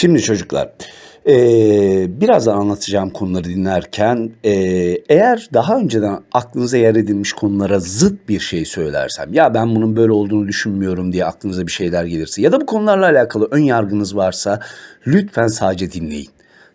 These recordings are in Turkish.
Şimdi çocuklar, eee, birazdan anlatacağım konuları dinlerken eee, eğer daha önceden aklınıza yer edilmiş konulara zıt bir şey söylersem, ya ben bunun böyle olduğunu düşünmüyorum diye aklınıza bir şeyler gelirse ya da bu konularla alakalı ön yargınız varsa lütfen sadece dinleyin.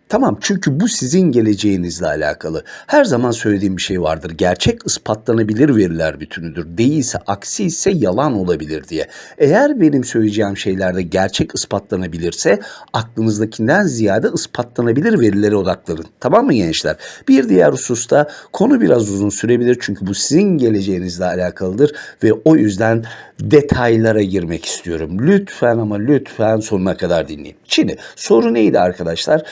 Tamam çünkü bu sizin geleceğinizle alakalı. Her zaman söylediğim bir şey vardır. Gerçek ispatlanabilir veriler bütünüdür. Değilse aksi ise yalan olabilir diye. Eğer benim söyleyeceğim şeylerde gerçek ispatlanabilirse aklınızdakinden ziyade ispatlanabilir verilere odaklanın. Tamam mı gençler? Bir diğer hususta konu biraz uzun sürebilir çünkü bu sizin geleceğinizle alakalıdır ve o yüzden detaylara girmek istiyorum. Lütfen ama lütfen sonuna kadar dinleyin. Şimdi soru neydi arkadaşlar?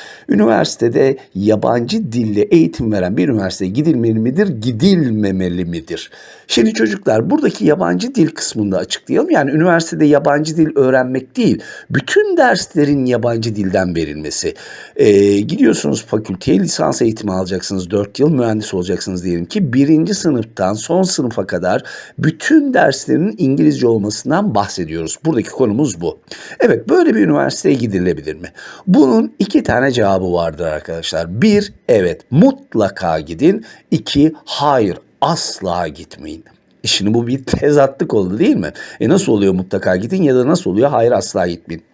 Üniversitede yabancı dille eğitim veren bir üniversiteye gidilmeli midir, gidilmemeli midir? Şimdi çocuklar buradaki yabancı dil kısmında açıklayalım. Yani üniversitede yabancı dil öğrenmek değil, bütün derslerin yabancı dilden verilmesi. Ee, gidiyorsunuz fakülteye lisans eğitimi alacaksınız. 4 yıl mühendis olacaksınız diyelim ki. Birinci sınıftan son sınıfa kadar bütün derslerin İngilizce olmasından bahsediyoruz. Buradaki konumuz bu. Evet böyle bir üniversiteye gidilebilir mi? Bunun iki tane cevabı vardır arkadaşlar. Bir, evet mutlaka gidin. İki, hayır asla gitmeyin. E Şimdi bu bir tezatlık oldu değil mi? E nasıl oluyor mutlaka gidin ya da nasıl oluyor hayır asla gitmeyin.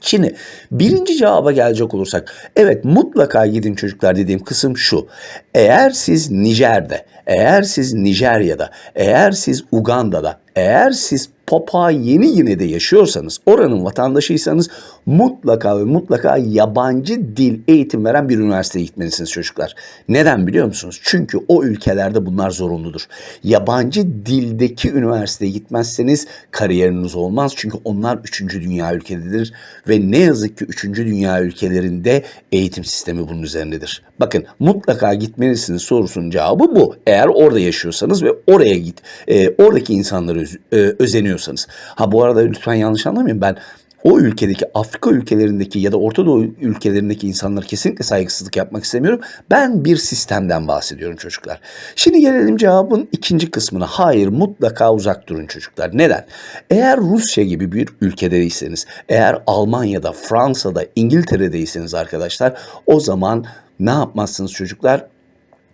Şimdi birinci cevaba gelecek olursak evet mutlaka gidin çocuklar dediğim kısım şu. Eğer siz Nijer'de, eğer siz Nijerya'da, eğer siz Uganda'da, eğer siz Papua Yeni Gine'de yaşıyorsanız, oranın vatandaşıysanız mutlaka ve mutlaka yabancı dil eğitim veren bir üniversiteye gitmelisiniz çocuklar. Neden biliyor musunuz? Çünkü o ülkelerde bunlar zorunludur. Yabancı dildeki üniversiteye gitmezseniz kariyeriniz olmaz. Çünkü onlar 3. dünya ülkeleridir ve ne yazık ki 3. dünya ülkelerinde eğitim sistemi bunun üzerindedir. Bakın mutlaka gitmelisiniz sorusunun cevabı bu. Eğer orada yaşıyorsanız ve oraya git, e, oradaki insanları öz- e, özeniyorsanız. Ha bu arada lütfen yanlış anlamayın ben o ülkedeki Afrika ülkelerindeki ya da Orta Doğu ülkelerindeki insanlara kesinlikle saygısızlık yapmak istemiyorum. Ben bir sistemden bahsediyorum çocuklar. Şimdi gelelim cevabın ikinci kısmına. Hayır mutlaka uzak durun çocuklar. Neden? Eğer Rusya gibi bir ülkedeyseniz, eğer Almanya'da, Fransa'da, İngiltere'deyseniz arkadaşlar o zaman ne yapmazsınız çocuklar?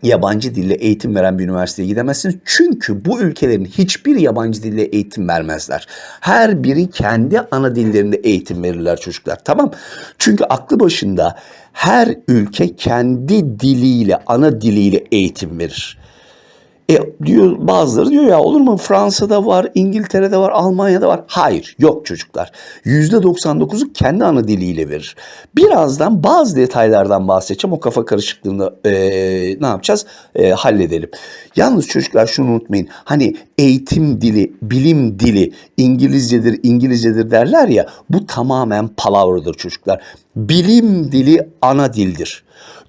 Yabancı dille eğitim veren bir üniversiteye gidemezsiniz. Çünkü bu ülkelerin hiçbir yabancı dille eğitim vermezler. Her biri kendi ana dillerinde eğitim verirler çocuklar. Tamam. Çünkü aklı başında her ülke kendi diliyle, ana diliyle eğitim verir. E diyor bazıları diyor ya olur mu Fransa'da var, İngiltere'de var, Almanya'da var. Hayır yok çocuklar. %99'u kendi ana diliyle verir. Birazdan bazı detaylardan bahsedeceğim. O kafa karışıklığını e, ne yapacağız? E, halledelim. Yalnız çocuklar şunu unutmayın. Hani eğitim dili, bilim dili İngilizcedir, İngilizcedir derler ya. Bu tamamen palavradır çocuklar. Bilim dili ana dildir.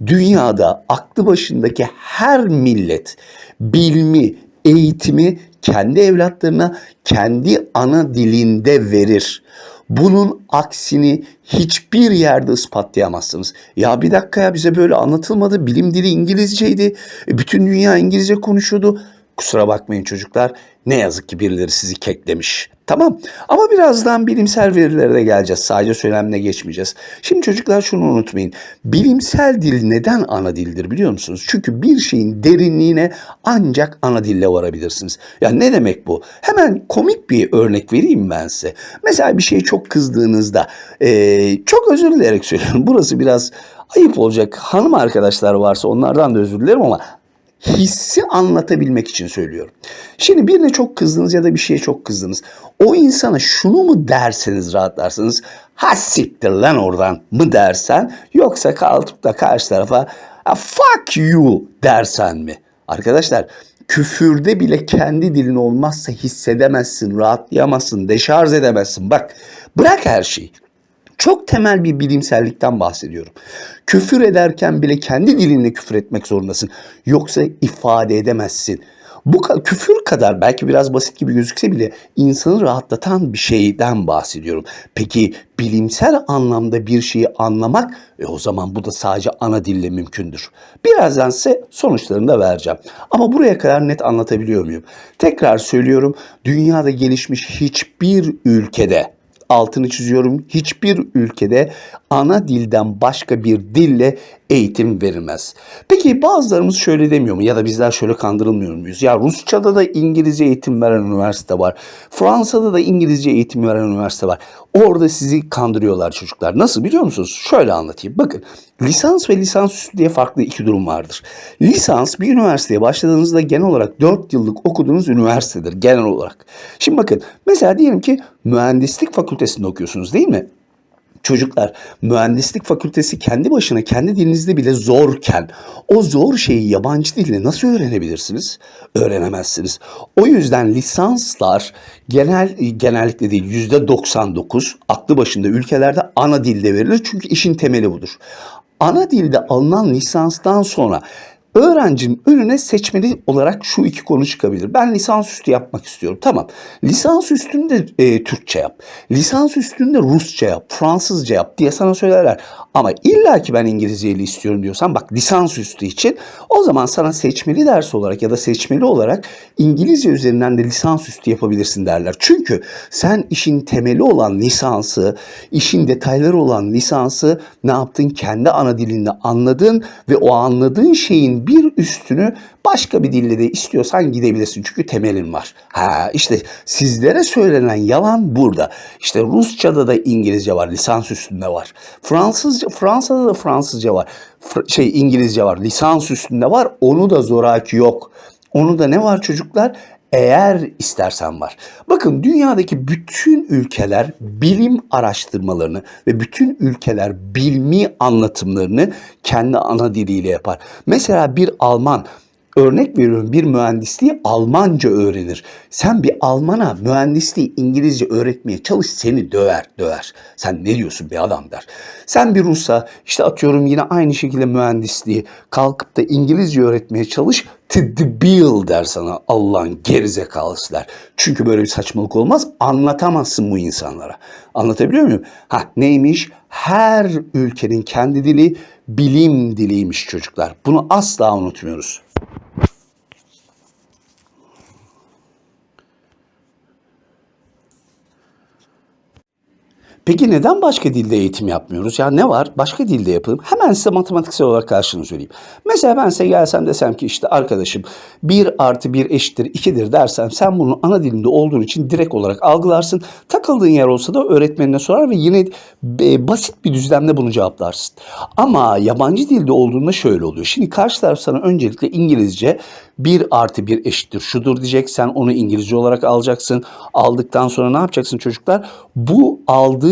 Dünyada aklı başındaki her millet bilmi, eğitimi kendi evlatlarına kendi ana dilinde verir. Bunun aksini hiçbir yerde ispatlayamazsınız. Ya bir dakika ya bize böyle anlatılmadı. Bilim dili İngilizceydi. E, Bütün dünya İngilizce konuşuyordu. Kusura bakmayın çocuklar. Ne yazık ki birileri sizi keklemiş. Tamam ama birazdan bilimsel verilere de geleceğiz. Sadece söylemle geçmeyeceğiz. Şimdi çocuklar şunu unutmayın. Bilimsel dil neden ana dildir biliyor musunuz? Çünkü bir şeyin derinliğine ancak ana dille varabilirsiniz. Ya ne demek bu? Hemen komik bir örnek vereyim ben size. Mesela bir şeye çok kızdığınızda eee, çok özür dileyerek söylüyorum. Burası biraz ayıp olacak. Hanım arkadaşlar varsa onlardan da özür dilerim ama hissi anlatabilmek için söylüyorum. Şimdi birine çok kızdınız ya da bir şeye çok kızdınız. O insana şunu mu derseniz rahatlarsınız? Ha siktir lan oradan mı dersen yoksa kalkıp da karşı tarafa "Ha, fuck you dersen mi? Arkadaşlar küfürde bile kendi dilin olmazsa hissedemezsin, rahatlayamazsın, deşarj edemezsin. Bak bırak her şeyi. Çok temel bir bilimsellikten bahsediyorum. Küfür ederken bile kendi dilinle küfür etmek zorundasın. Yoksa ifade edemezsin. Bu küfür kadar belki biraz basit gibi gözükse bile insanı rahatlatan bir şeyden bahsediyorum. Peki bilimsel anlamda bir şeyi anlamak e o zaman bu da sadece ana dille mümkündür. Birazdan size sonuçlarını da vereceğim. Ama buraya kadar net anlatabiliyor muyum? Tekrar söylüyorum dünyada gelişmiş hiçbir ülkede altını çiziyorum. Hiçbir ülkede ana dilden başka bir dille eğitim verilmez. Peki bazılarımız şöyle demiyor mu? Ya da bizler şöyle kandırılmıyor muyuz? Ya Rusça'da da İngilizce eğitim veren üniversite var. Fransa'da da İngilizce eğitim veren üniversite var. Orada sizi kandırıyorlar çocuklar. Nasıl biliyor musunuz? Şöyle anlatayım. Bakın lisans ve lisansüstü diye farklı iki durum vardır. Lisans bir üniversiteye başladığınızda genel olarak 4 yıllık okuduğunuz üniversitedir genel olarak. Şimdi bakın mesela diyelim ki mühendislik fakültesinde okuyorsunuz değil mi? Çocuklar mühendislik fakültesi kendi başına kendi dilinizde bile zorken o zor şeyi yabancı dille nasıl öğrenebilirsiniz? Öğrenemezsiniz. O yüzden lisanslar genel genellikle değil yüzde 99 aklı başında ülkelerde ana dilde verilir çünkü işin temeli budur. Ana dilde alınan lisanstan sonra Öğrencinin önüne seçmeli olarak şu iki konu çıkabilir. Ben lisansüstü yapmak istiyorum. Tamam. Lisans üstünde e, Türkçe yap. Lisans üstünde Rusça yap. Fransızca yap diye sana söylerler. Ama illa ki ben İngilizceyi istiyorum diyorsan bak lisans üstü için o zaman sana seçmeli ders olarak ya da seçmeli olarak İngilizce üzerinden de lisans üstü yapabilirsin derler. Çünkü sen işin temeli olan lisansı, işin detayları olan lisansı ne yaptın? Kendi ana dilinde anladın ve o anladığın şeyin bir üstünü başka bir dille de istiyorsan gidebilirsin. Çünkü temelin var. Ha işte sizlere söylenen yalan burada. İşte Rusça'da da İngilizce var, lisans üstünde var. Fransızca Fransa'da da Fransızca var. Fr- şey İngilizce var, lisans üstünde var. Onu da zoraki yok. Onu da ne var çocuklar? Eğer istersen var. Bakın dünyadaki bütün ülkeler bilim araştırmalarını ve bütün ülkeler bilmi anlatımlarını kendi ana diliyle yapar. Mesela bir Alman Örnek veriyorum bir mühendisliği Almanca öğrenir. Sen bir Almana mühendisliği İngilizce öğretmeye çalış seni döver döver. Sen ne diyorsun be adam der. Sen bir Rus'a işte atıyorum yine aynı şekilde mühendisliği kalkıp da İngilizce öğretmeye çalış tıdbil der sana Allah'ın gerizekalısı der. Çünkü böyle bir saçmalık olmaz anlatamazsın bu insanlara. Anlatabiliyor muyum? Ha neymiş? Her ülkenin kendi dili bilim diliymiş çocuklar. Bunu asla unutmuyoruz. Peki neden başka dilde eğitim yapmıyoruz? Ya ne var? Başka dilde yapalım. Hemen size matematiksel olarak karşılığını söyleyeyim. Mesela ben size gelsem desem ki işte arkadaşım 1 artı 1 eşittir 2'dir dersem sen bunu ana dilinde olduğun için direkt olarak algılarsın. Takıldığın yer olsa da öğretmenine sorar ve yine e, basit bir düzlemde bunu cevaplarsın. Ama yabancı dilde olduğunda şöyle oluyor. Şimdi karşı taraf sana öncelikle İngilizce 1 artı 1 eşittir şudur diyecek. Sen onu İngilizce olarak alacaksın. Aldıktan sonra ne yapacaksın çocuklar? Bu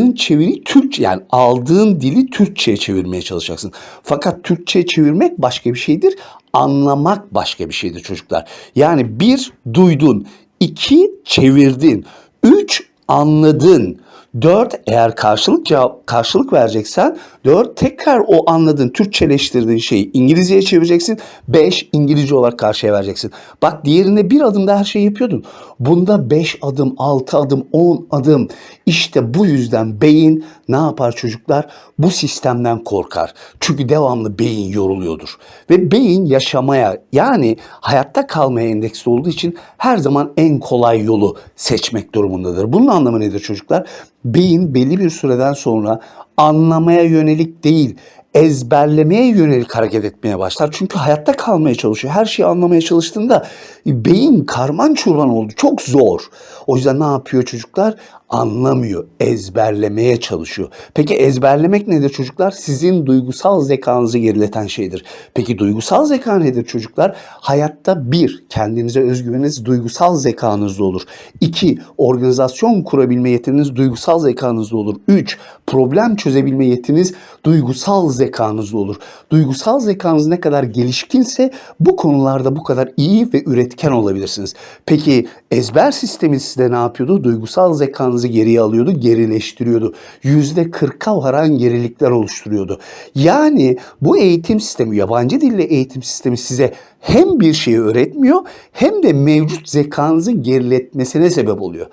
aldığın çeviri Türkçe yani aldığın dili Türkçe'ye çevirmeye çalışacaksın. Fakat Türkçe'ye çevirmek başka bir şeydir. Anlamak başka bir şeydir çocuklar. Yani bir duydun, iki çevirdin, üç anladın. Dört eğer karşılık cevap, karşılık vereceksen dört tekrar o anladığın Türkçeleştirdiğin şeyi İngilizceye çevireceksin. Beş İngilizce olarak karşıya vereceksin. Bak diğerinde bir adımda her şeyi yapıyordun. Bunda beş adım, altı adım, on adım. İşte bu yüzden beyin ne yapar çocuklar? Bu sistemden korkar. Çünkü devamlı beyin yoruluyordur. Ve beyin yaşamaya yani hayatta kalmaya endeksli olduğu için her zaman en kolay yolu seçmek durumundadır. Bunun anlamı nedir çocuklar? Beyin belli bir süreden sonra anlamaya yönelik değil, ezberlemeye yönelik hareket etmeye başlar. Çünkü hayatta kalmaya çalışıyor. Her şeyi anlamaya çalıştığında beyin karman çurman oldu. Çok zor. O yüzden ne yapıyor çocuklar? Anlamıyor. Ezberlemeye çalışıyor. Peki ezberlemek nedir çocuklar? Sizin duygusal zekanızı gerileten şeydir. Peki duygusal zeka nedir çocuklar? Hayatta bir, kendinize özgüveniniz duygusal zekanızda olur. İki, organizasyon kurabilme yetiniz duygusal zekanızda olur. Üç, problem çözebilme yetiniz duygusal zekanızda olur. Duygusal zekanız ne kadar gelişkinse bu konularda bu kadar iyi ve üretken olabilirsiniz. Peki ezber sistemi size ne yapıyordu? Duygusal zekanızı geriye alıyordu, gerileştiriyordu. Yüzde kırka varan gerilikler oluşturuyordu. Yani bu eğitim sistemi, yabancı dille eğitim sistemi size hem bir şeyi öğretmiyor hem de mevcut zekanızı geriletmesine sebep oluyor.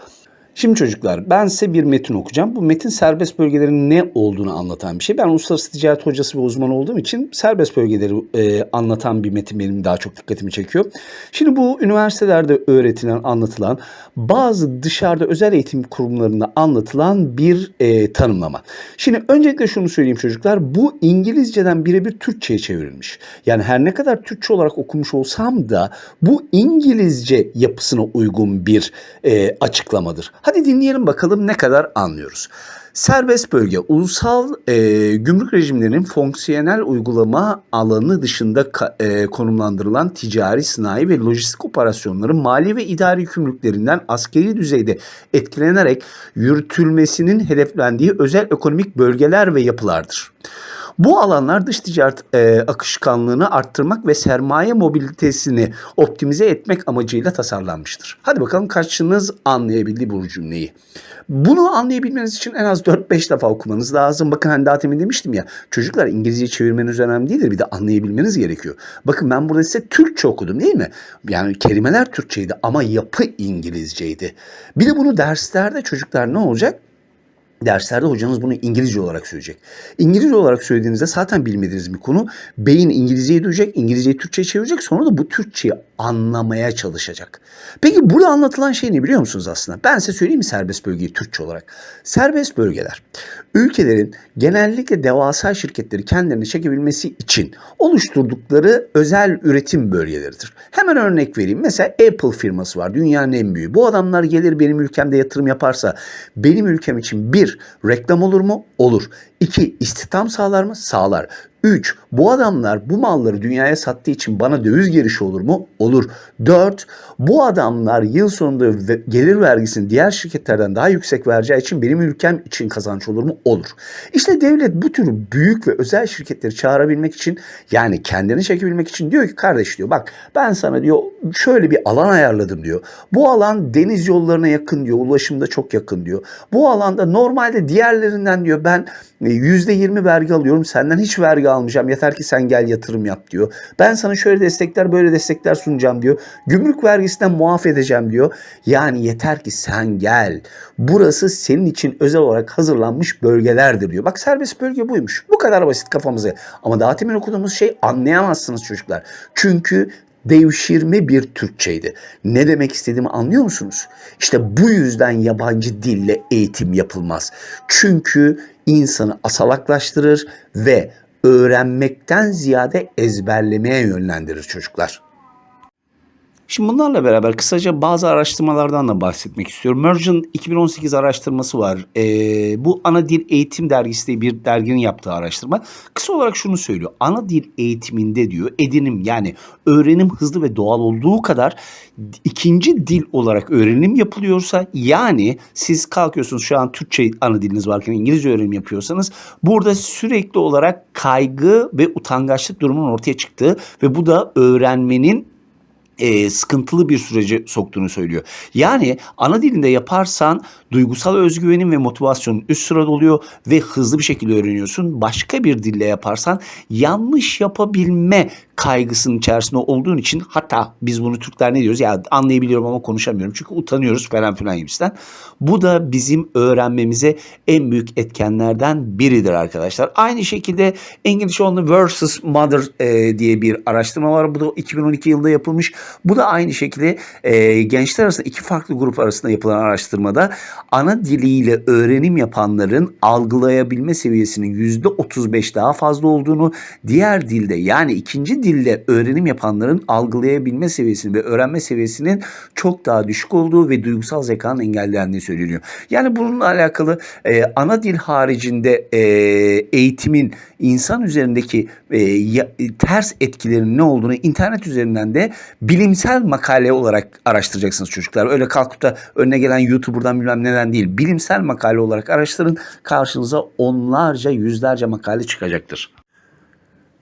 Şimdi çocuklar ben size bir metin okuyacağım. Bu metin serbest bölgelerin ne olduğunu anlatan bir şey. Ben uluslararası ticaret hocası ve uzman olduğum için serbest bölgeleri e, anlatan bir metin benim daha çok dikkatimi çekiyor. Şimdi bu üniversitelerde öğretilen, anlatılan bazı dışarıda özel eğitim kurumlarında anlatılan bir e, tanımlama. Şimdi öncelikle şunu söyleyeyim çocuklar. Bu İngilizceden birebir Türkçe'ye çevrilmiş. Yani her ne kadar Türkçe olarak okumuş olsam da bu İngilizce yapısına uygun bir e, açıklamadır. Hadi dinleyelim bakalım ne kadar anlıyoruz. Serbest bölge, ulusal e, gümrük rejimlerinin fonksiyonel uygulama alanı dışında ka- e, konumlandırılan ticari, sanayi ve lojistik operasyonların mali ve idari yükümlülüklerinden askeri düzeyde etkilenerek yürütülmesinin hedeflendiği özel ekonomik bölgeler ve yapılardır. Bu alanlar dış ticaret e, akışkanlığını arttırmak ve sermaye mobilitesini optimize etmek amacıyla tasarlanmıştır. Hadi bakalım kaçınız anlayabildi bu cümleyi. Bunu anlayabilmeniz için en az 4-5 defa okumanız lazım. Bakın hani daha temin demiştim ya çocuklar İngilizce çevirmeniz önemli değildir bir de anlayabilmeniz gerekiyor. Bakın ben burada size Türkçe okudum değil mi? Yani kelimeler Türkçeydi ama yapı İngilizceydi. Bir de bunu derslerde çocuklar ne olacak? Derslerde hocanız bunu İngilizce olarak söyleyecek. İngilizce olarak söylediğinizde zaten bilmediğiniz bir konu. Beyin İngilizceyi duyacak, İngilizceyi Türkçe'ye çevirecek. Sonra da bu Türkçeyi anlamaya çalışacak. Peki burada anlatılan şey ne biliyor musunuz aslında? Ben size söyleyeyim mi serbest bölgeyi Türkçe olarak? Serbest bölgeler ülkelerin genellikle devasa şirketleri kendilerini çekebilmesi için oluşturdukları özel üretim bölgeleridir. Hemen örnek vereyim. Mesela Apple firması var. Dünyanın en büyüğü. Bu adamlar gelir benim ülkemde yatırım yaparsa benim ülkem için bir reklam olur mu? Olur. İki istihdam sağlar mı? Sağlar. 3. Bu adamlar bu malları dünyaya sattığı için bana döviz girişi olur mu? Olur. 4. Bu adamlar yıl sonunda gelir vergisini diğer şirketlerden daha yüksek vereceği için benim ülkem için kazanç olur mu? Olur. İşte devlet bu tür büyük ve özel şirketleri çağırabilmek için yani kendini çekebilmek için diyor ki kardeş diyor bak ben sana diyor şöyle bir alan ayarladım diyor. Bu alan deniz yollarına yakın diyor. Ulaşımda çok yakın diyor. Bu alanda normalde diğerlerinden diyor ben %20 vergi alıyorum. Senden hiç vergi almayacağım. Yeter ki sen gel yatırım yap diyor. Ben sana şöyle destekler böyle destekler sunacağım diyor. Gümrük vergisinden muaf edeceğim diyor. Yani yeter ki sen gel. Burası senin için özel olarak hazırlanmış bölgelerdir diyor. Bak serbest bölge buymuş. Bu kadar basit kafamıza. Ama daha temin okuduğumuz şey anlayamazsınız çocuklar. Çünkü devşirme bir Türkçeydi. Ne demek istediğimi anlıyor musunuz? İşte bu yüzden yabancı dille eğitim yapılmaz. Çünkü insanı asalaklaştırır ve öğrenmekten ziyade ezberlemeye yönlendirir çocuklar. Şimdi bunlarla beraber kısaca bazı araştırmalardan da bahsetmek istiyorum. Mergen 2018 araştırması var. Ee, bu Ana Dil Eğitim Dergisi diye bir derginin yaptığı araştırma. Kısa olarak şunu söylüyor. Ana dil eğitiminde diyor edinim yani öğrenim hızlı ve doğal olduğu kadar ikinci dil olarak öğrenim yapılıyorsa yani siz kalkıyorsunuz şu an Türkçe ana diliniz varken İngilizce öğrenim yapıyorsanız burada sürekli olarak kaygı ve utangaçlık durumunun ortaya çıktığı ve bu da öğrenmenin e, sıkıntılı bir sürece soktuğunu söylüyor. Yani ana dilinde yaparsan duygusal özgüvenin ve motivasyonun üst sırada oluyor ve hızlı bir şekilde öğreniyorsun. Başka bir dille yaparsan yanlış yapabilme kaygısının içerisinde olduğun için hatta biz bunu Türkler ne diyoruz? Ya anlayabiliyorum ama konuşamıyorum çünkü utanıyoruz falan filan gibisinden. Bu da bizim öğrenmemize en büyük etkenlerden biridir arkadaşlar. Aynı şekilde English Only versus Mother e, diye bir araştırma var. Bu da 2012 yılında yapılmış. Bu da aynı şekilde e, gençler arasında iki farklı grup arasında yapılan araştırmada ana diliyle öğrenim yapanların algılayabilme seviyesinin %35 daha fazla olduğunu, diğer dilde yani ikinci dille öğrenim yapanların algılayabilme seviyesinin ve öğrenme seviyesinin çok daha düşük olduğu ve duygusal zekanın engellendiği söyleniyor. Yani bununla alakalı e, ana dil haricinde e, eğitimin insan üzerindeki e, ya- ters etkilerinin ne olduğunu internet üzerinden de bilimsel makale olarak araştıracaksınız çocuklar. Öyle kalkıp da önüne gelen YouTuber'dan bilmem neden değil. Bilimsel makale olarak araştırın. Karşınıza onlarca, yüzlerce makale çıkacaktır.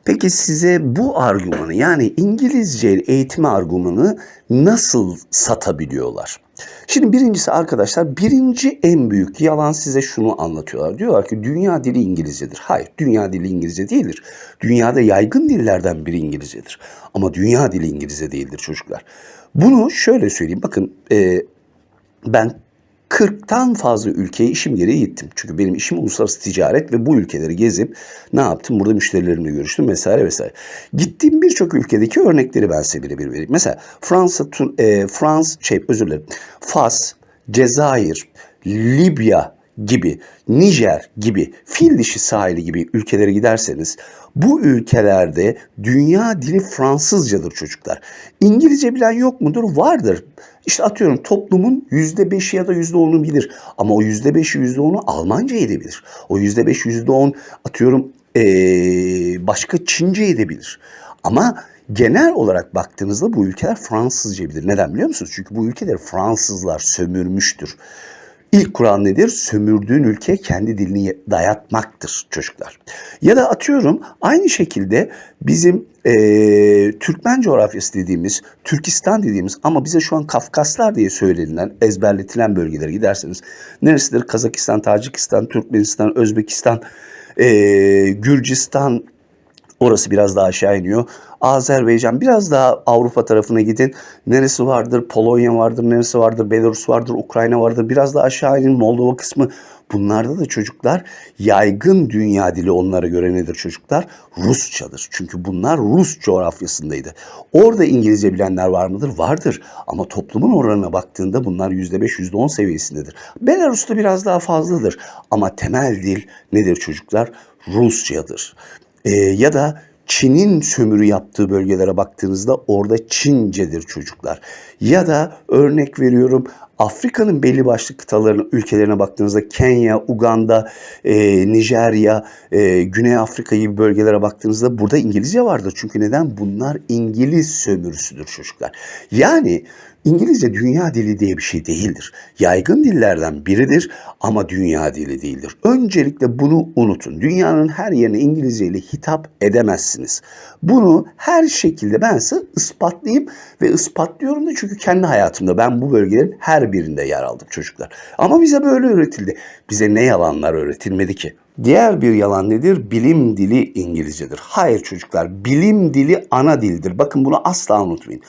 Peki size bu argümanı yani İngilizce eğitimi argümanı nasıl satabiliyorlar? Şimdi birincisi arkadaşlar birinci en büyük yalan size şunu anlatıyorlar. Diyorlar ki dünya dili İngilizcedir. Hayır dünya dili İngilizce değildir. Dünyada yaygın dillerden biri İngilizcedir. Ama dünya dili İngilizce değildir çocuklar. Bunu şöyle söyleyeyim bakın e, ben 40'tan fazla ülkeye işim gereği gittim. Çünkü benim işim uluslararası ticaret ve bu ülkeleri gezip ne yaptım? Burada müşterilerimle görüştüm vesaire vesaire. Gittiğim birçok ülkedeki örnekleri ben size birebir vereyim. Mesela Fransa, e, Frans, şey özür dilerim. Fas, Cezayir, Libya gibi, Nijer gibi, fil dişi sahili gibi ülkelere giderseniz bu ülkelerde dünya dili Fransızcadır çocuklar. İngilizce bilen yok mudur? Vardır. İşte atıyorum toplumun yüzde beşi ya da yüzde onu bilir. Ama o yüzde beşi yüzde onu Almancayı da bilir. O yüzde beş yüzde on atıyorum ee, başka Çinceyi de bilir. Ama genel olarak baktığınızda bu ülkeler Fransızca bilir. Neden biliyor musunuz? Çünkü bu ülkeleri Fransızlar sömürmüştür. İlk kural nedir? Sömürdüğün ülkeye kendi dilini dayatmaktır çocuklar. Ya da atıyorum aynı şekilde bizim eee, Türkmen coğrafyası dediğimiz, Türkistan dediğimiz ama bize şu an Kafkaslar diye söylenilen, ezberletilen bölgelere giderseniz neresidir? Kazakistan, Tacikistan, Türkmenistan, Özbekistan, eee, Gürcistan, Orası biraz daha aşağı iniyor. Azerbaycan biraz daha Avrupa tarafına gidin. Neresi vardır? Polonya vardır, neresi vardır? Belarus vardır, Ukrayna vardır. Biraz daha aşağı inin Moldova kısmı. Bunlarda da çocuklar yaygın dünya dili onlara göre nedir çocuklar? Rusçadır. Çünkü bunlar Rus coğrafyasındaydı. Orada İngilizce bilenler var mıdır? Vardır. Ama toplumun oranına baktığında bunlar %5, %10 seviyesindedir. Belarus'ta biraz daha fazladır. Ama temel dil nedir çocuklar? Rusçadır. Ee, ya da Çin'in sömürü yaptığı bölgelere baktığınızda orada Çincedir çocuklar. Ya da örnek veriyorum Afrika'nın belli başlı kıtalarına, ülkelerine baktığınızda Kenya, Uganda, e, Nijerya, e, Güney Afrika gibi bölgelere baktığınızda burada İngilizce vardır. Çünkü neden? Bunlar İngiliz sömürüsüdür çocuklar. Yani İngilizce dünya dili diye bir şey değildir. Yaygın dillerden biridir ama dünya dili değildir. Öncelikle bunu unutun. Dünyanın her yerine İngilizce ile hitap edemezsiniz. Bunu her şekilde ben size ispatlayayım ve ispatlıyorum da çünkü kendi hayatımda ben bu bölgelerin her birinde yer aldım çocuklar. Ama bize böyle öğretildi. Bize ne yalanlar öğretilmedi ki? Diğer bir yalan nedir? Bilim dili İngilizcedir. Hayır çocuklar, bilim dili ana dildir. Bakın bunu asla unutmayın.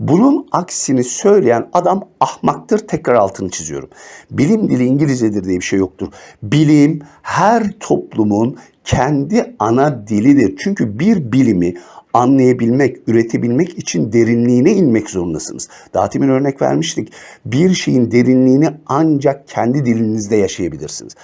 Bunun aksini söyleyen adam ahmaktır. Tekrar altını çiziyorum. Bilim dili İngilizcedir diye bir şey yoktur. Bilim her toplumun kendi ana dilidir. Çünkü bir bilimi anlayabilmek, üretebilmek için derinliğine inmek zorundasınız. Daha demin örnek vermiştik. Bir şeyin derinliğini ancak kendi dilinizde yaşayabilirsiniz.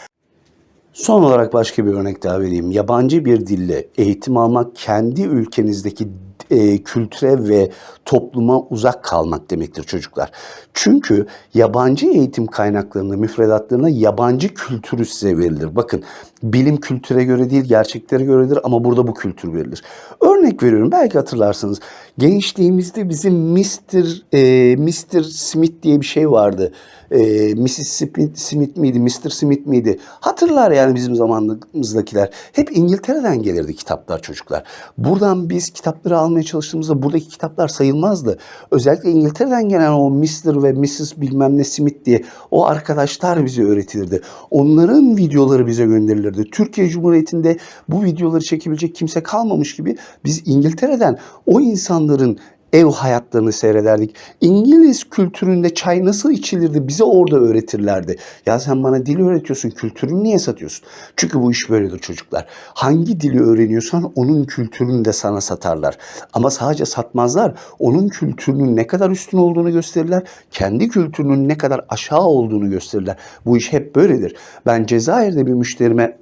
Son olarak başka bir örnek daha vereyim. Yabancı bir dille eğitim almak kendi ülkenizdeki e, kültüre ve topluma uzak kalmak demektir çocuklar. Çünkü yabancı eğitim kaynaklarında, müfredatlarına yabancı kültürü size verilir. Bakın bilim kültüre göre değil, gerçeklere göredir ama burada bu kültür verilir. Örnek veriyorum belki hatırlarsınız. Gençliğimizde bizim Mr. E, Mr. Smith diye bir şey vardı. E, Mrs. Smith, Smith miydi, Mr. Smith miydi? Hatırlar yani bizim zamanımızdakiler. Hep İngiltere'den gelirdi kitaplar çocuklar. Buradan biz kitapları almaya çalıştığımızda buradaki kitaplar sayılmazdı. Özellikle İngiltere'den gelen o Mr. ve Mrs. bilmem ne Smith diye o arkadaşlar bize öğretilirdi. Onların videoları bize gönderilirdi. Türkiye Cumhuriyeti'nde bu videoları çekebilecek kimse kalmamış gibi biz İngiltere'den o insanların ev hayatlarını seyrederdik. İngiliz kültüründe çay nasıl içilirdi bize orada öğretirlerdi. Ya sen bana dil öğretiyorsun, kültürünü niye satıyorsun? Çünkü bu iş böyledir çocuklar. Hangi dili öğreniyorsan onun kültürünü de sana satarlar. Ama sadece satmazlar. Onun kültürünün ne kadar üstün olduğunu gösterirler. Kendi kültürünün ne kadar aşağı olduğunu gösterirler. Bu iş hep böyledir. Ben Cezayir'de bir müşterime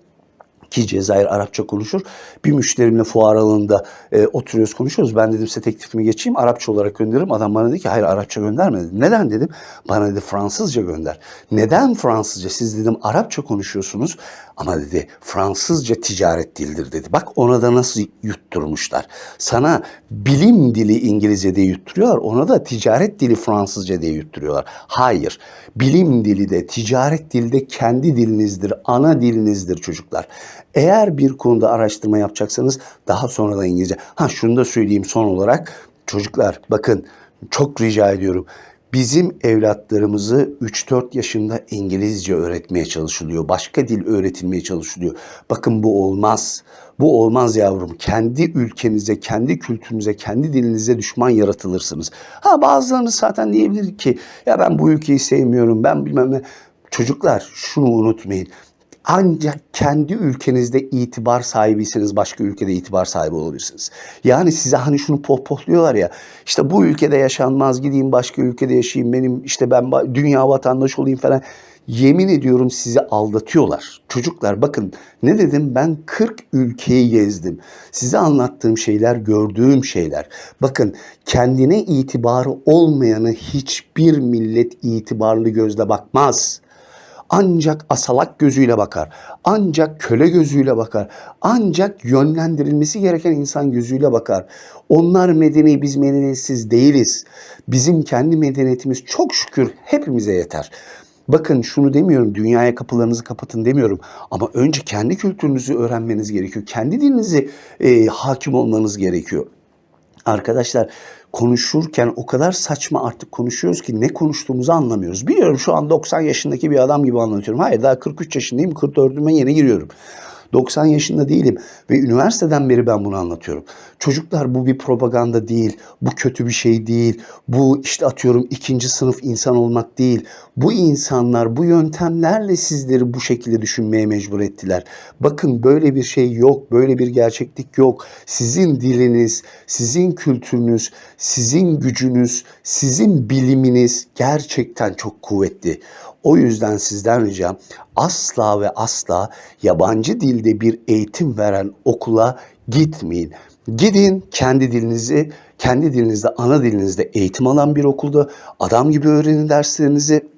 ki Cezayir Arapça konuşur. Bir müşterimle fuar alanında e, oturuyoruz konuşuyoruz. Ben dedim size teklifimi geçeyim Arapça olarak gönderirim. Adam bana dedi ki hayır Arapça gönderme dedi. Neden dedim. Bana dedi Fransızca gönder. Neden Fransızca? Siz dedim Arapça konuşuyorsunuz ama dedi Fransızca ticaret dildir dedi. Bak ona da nasıl yutturmuşlar. Sana bilim dili İngilizce diye yutturuyorlar. Ona da ticaret dili Fransızca diye yutturuyorlar. Hayır. Bilim dili de ticaret dili de kendi dilinizdir. Ana dilinizdir çocuklar. Eğer bir konuda araştırma yapacaksanız daha sonra da İngilizce. Ha şunu da söyleyeyim son olarak. Çocuklar bakın çok rica ediyorum. Bizim evlatlarımızı 3-4 yaşında İngilizce öğretmeye çalışılıyor. Başka dil öğretilmeye çalışılıyor. Bakın bu olmaz. Bu olmaz yavrum. Kendi ülkenize, kendi kültürünüze, kendi dilinize düşman yaratılırsınız. Ha bazılarınız zaten diyebilir ki ya ben bu ülkeyi sevmiyorum, ben bilmem ne. Çocuklar şunu unutmayın. Ancak kendi ülkenizde itibar sahibiyseniz başka ülkede itibar sahibi olabilirsiniz. Yani size hani şunu pohpohluyorlar ya işte bu ülkede yaşanmaz gideyim başka ülkede yaşayayım benim işte ben dünya vatandaşı olayım falan. Yemin ediyorum sizi aldatıyorlar. Çocuklar bakın ne dedim ben 40 ülkeyi gezdim. Size anlattığım şeyler gördüğüm şeyler. Bakın kendine itibarı olmayanı hiçbir millet itibarlı gözle bakmaz ancak asalak gözüyle bakar. Ancak köle gözüyle bakar. Ancak yönlendirilmesi gereken insan gözüyle bakar. Onlar medeni, biz medeniyetsiz değiliz. Bizim kendi medeniyetimiz çok şükür hepimize yeter. Bakın şunu demiyorum, dünyaya kapılarınızı kapatın demiyorum. Ama önce kendi kültürünüzü öğrenmeniz gerekiyor. Kendi dilinizi e, hakim olmanız gerekiyor. Arkadaşlar konuşurken o kadar saçma artık konuşuyoruz ki ne konuştuğumuzu anlamıyoruz. Biliyorum şu an 90 yaşındaki bir adam gibi anlatıyorum. Hayır daha 43 yaşındayım 44'üme yeni giriyorum. 90 yaşında değilim ve üniversiteden beri ben bunu anlatıyorum. Çocuklar bu bir propaganda değil, bu kötü bir şey değil, bu işte atıyorum ikinci sınıf insan olmak değil. Bu insanlar bu yöntemlerle sizleri bu şekilde düşünmeye mecbur ettiler. Bakın böyle bir şey yok, böyle bir gerçeklik yok. Sizin diliniz, sizin kültürünüz, sizin gücünüz, sizin biliminiz gerçekten çok kuvvetli. O yüzden sizden ricam asla ve asla yabancı dilde bir eğitim veren okula gitmeyin. Gidin kendi dilinizi, kendi dilinizde, ana dilinizde eğitim alan bir okulda adam gibi öğrenin derslerinizi.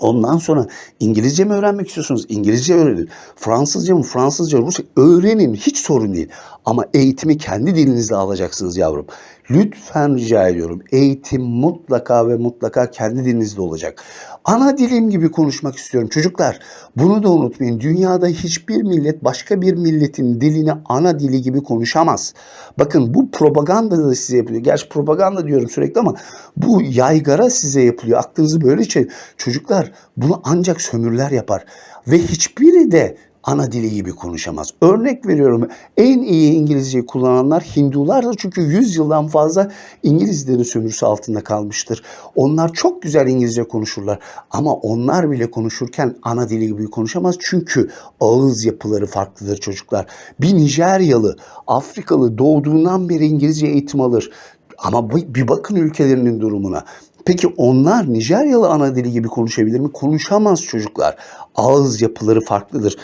Ondan sonra İngilizce mi öğrenmek istiyorsunuz? İngilizce öğrenin. Fransızca mı? Fransızca, Rusça öğrenin. Hiç sorun değil. Ama eğitimi kendi dilinizde alacaksınız yavrum. Lütfen rica ediyorum. Eğitim mutlaka ve mutlaka kendi dilinizde olacak. Ana dilim gibi konuşmak istiyorum. Çocuklar bunu da unutmayın. Dünyada hiçbir millet başka bir milletin dilini ana dili gibi konuşamaz. Bakın bu propaganda da size yapılıyor. Gerçi propaganda diyorum sürekli ama bu yaygara size yapılıyor. Aklınızı böyle şey. Çocuklar bunu ancak sömürüler yapar. Ve hiçbiri de ana dili gibi konuşamaz. Örnek veriyorum en iyi İngilizceyi kullananlar Hindulardır çünkü 100 yıldan fazla İngilizlerin sömürüsü altında kalmıştır. Onlar çok güzel İngilizce konuşurlar ama onlar bile konuşurken ana dili gibi konuşamaz çünkü ağız yapıları farklıdır çocuklar. Bir Nijeryalı, Afrikalı doğduğundan beri İngilizce eğitim alır. Ama bir bakın ülkelerinin durumuna. Peki onlar Nijeryalı ana dili gibi konuşabilir mi? Konuşamaz çocuklar. Ağız yapıları farklıdır.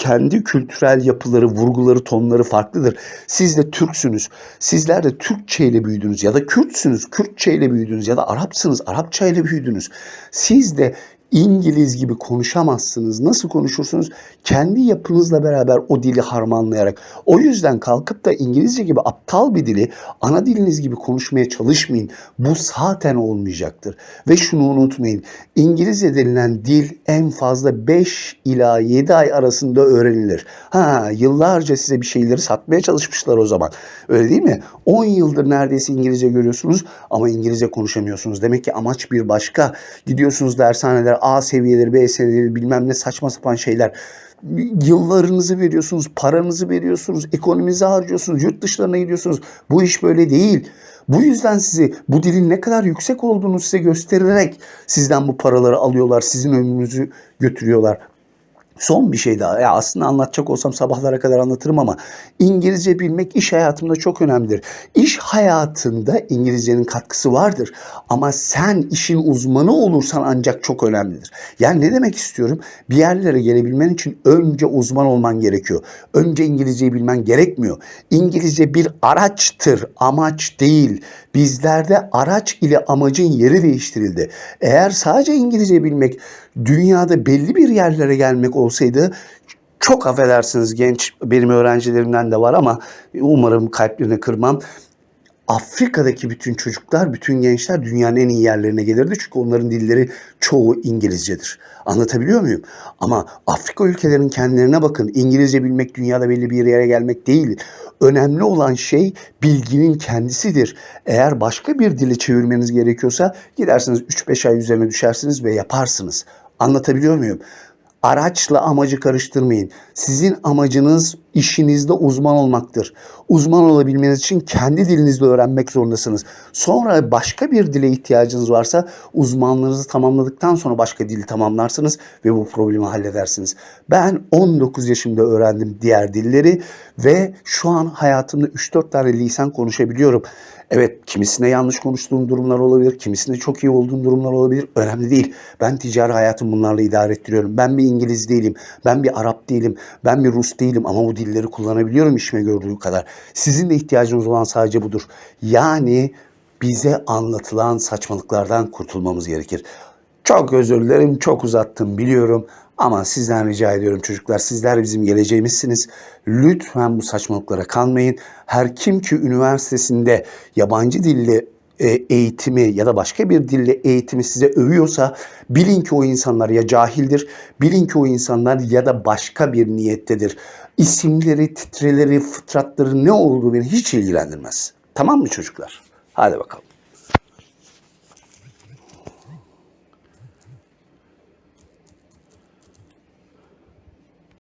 Kendi kültürel yapıları, vurguları, tonları farklıdır. Siz de Türksünüz. Sizler de Türkçe ile büyüdünüz ya da Kürtsünüz. Kürtçe ile büyüdünüz ya da Arapsınız. Arapça ile büyüdünüz. Siz de İngiliz gibi konuşamazsınız. Nasıl konuşursunuz? Kendi yapınızla beraber o dili harmanlayarak. O yüzden kalkıp da İngilizce gibi aptal bir dili ana diliniz gibi konuşmaya çalışmayın. Bu zaten olmayacaktır. Ve şunu unutmayın. İngilizce denilen dil en fazla 5 ila 7 ay arasında öğrenilir. Ha yıllarca size bir şeyleri satmaya çalışmışlar o zaman. Öyle değil mi? 10 yıldır neredeyse İngilizce görüyorsunuz ama İngilizce konuşamıyorsunuz. Demek ki amaç bir başka. Gidiyorsunuz dershaneler A seviyeleri, B seviyeleri bilmem ne saçma sapan şeyler. Yıllarınızı veriyorsunuz, paranızı veriyorsunuz, ekonominizi harcıyorsunuz, yurt dışlarına gidiyorsunuz. Bu iş böyle değil. Bu yüzden sizi bu dilin ne kadar yüksek olduğunu size göstererek sizden bu paraları alıyorlar, sizin ömrünüzü götürüyorlar. Son bir şey daha. Ya aslında anlatacak olsam sabahlara kadar anlatırım ama İngilizce bilmek iş hayatımda çok önemlidir. İş hayatında İngilizcenin katkısı vardır. Ama sen işin uzmanı olursan ancak çok önemlidir. Yani ne demek istiyorum? Bir yerlere gelebilmen için önce uzman olman gerekiyor. Önce İngilizceyi bilmen gerekmiyor. İngilizce bir araçtır, amaç değil. Bizlerde araç ile amacın yeri değiştirildi. Eğer sadece İngilizce bilmek dünyada belli bir yerlere gelmek olsaydı çok affedersiniz genç benim öğrencilerimden de var ama umarım kalplerini kırmam. Afrika'daki bütün çocuklar, bütün gençler dünyanın en iyi yerlerine gelirdi. Çünkü onların dilleri çoğu İngilizcedir. Anlatabiliyor muyum? Ama Afrika ülkelerinin kendilerine bakın. İngilizce bilmek dünyada belli bir yere gelmek değil. Önemli olan şey bilginin kendisidir. Eğer başka bir dili çevirmeniz gerekiyorsa gidersiniz 3-5 ay üzerine düşersiniz ve yaparsınız. Anlatabiliyor muyum? Araçla amacı karıştırmayın. Sizin amacınız işinizde uzman olmaktır. Uzman olabilmeniz için kendi dilinizde öğrenmek zorundasınız. Sonra başka bir dile ihtiyacınız varsa uzmanlığınızı tamamladıktan sonra başka dili tamamlarsınız ve bu problemi halledersiniz. Ben 19 yaşımda öğrendim diğer dilleri ve şu an hayatımda 3-4 tane lisan konuşabiliyorum. Evet kimisinde yanlış konuştuğum durumlar olabilir, kimisinde çok iyi olduğum durumlar olabilir. Önemli değil. Ben ticari hayatımı bunlarla idare ettiriyorum. Ben bir İngiliz değilim, ben bir Arap değilim, ben bir Rus değilim ama bu dilleri kullanabiliyorum işime gördüğü kadar. Sizin de ihtiyacınız olan sadece budur. Yani bize anlatılan saçmalıklardan kurtulmamız gerekir. Çok özür dilerim, çok uzattım biliyorum. Ama sizden rica ediyorum çocuklar, sizler bizim geleceğimizsiniz. Lütfen bu saçmalıklara kanmayın. Her kim ki üniversitesinde yabancı dilli e, eğitimi ya da başka bir dille eğitimi size övüyorsa bilin ki o insanlar ya cahildir, bilin ki o insanlar ya da başka bir niyettedir. İsimleri, titreleri, fıtratları ne olduğu beni hiç ilgilendirmez. Tamam mı çocuklar? Hadi bakalım.